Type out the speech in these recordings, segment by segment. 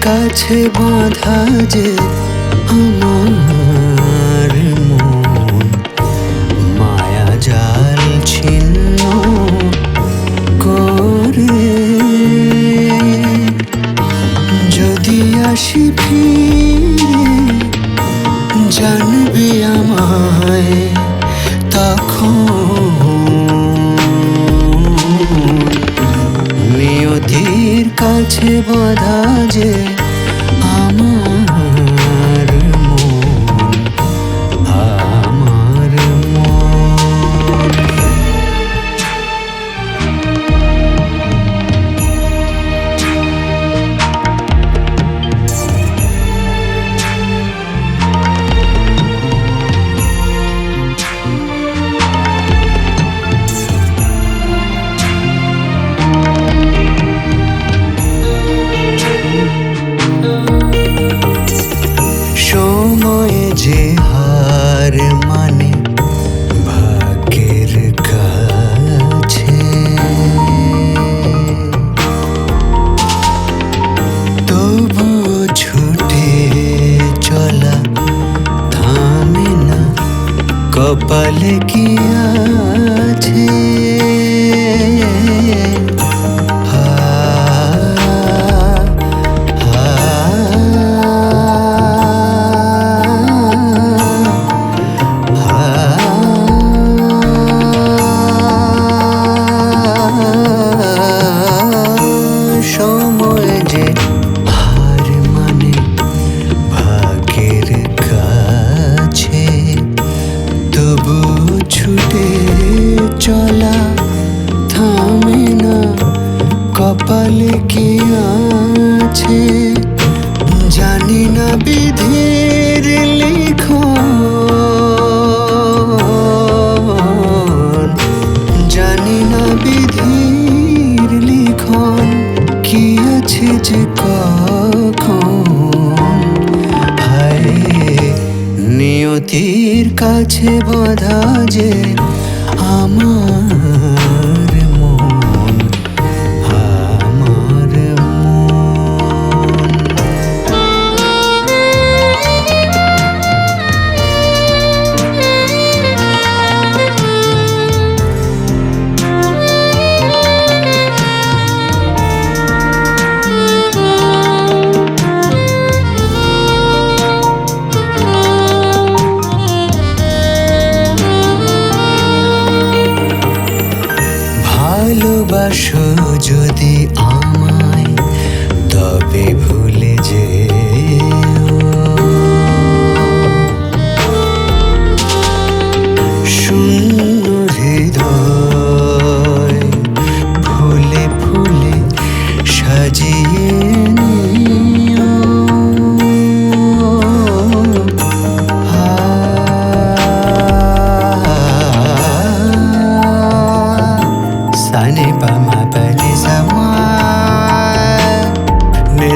কাছে বাঁধা যে আমার মন। মায়া জাল ছিন্ন করে। যদি আসি ফিরে, জানবি আমায় তখন কাছে বাধা যে le. কাছে বাধা যে আমার ভালোবাসো যদি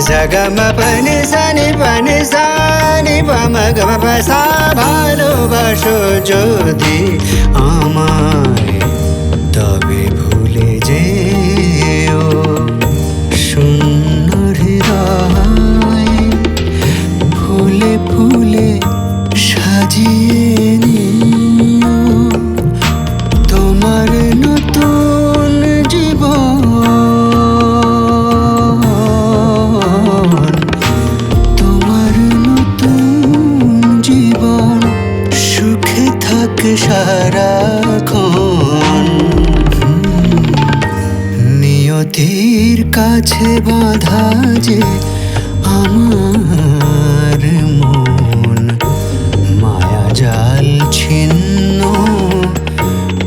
सगमपनि सनि पनगम पसा भो भो ज्योति आमा। থাক সারাক্ষণ নিয়তির কাছে বাঁধা যে আমার মন। মায়া জাল ছিন্ন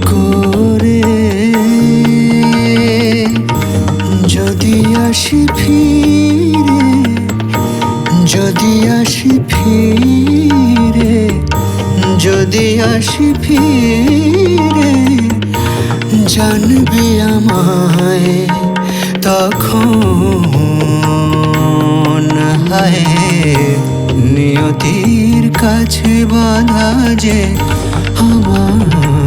করে। যদি আসি ফিরে, যদি আসি আসি ফিরে জানবি আমায় তখন। হায় নিয়তির কাছে বাধা যে আমার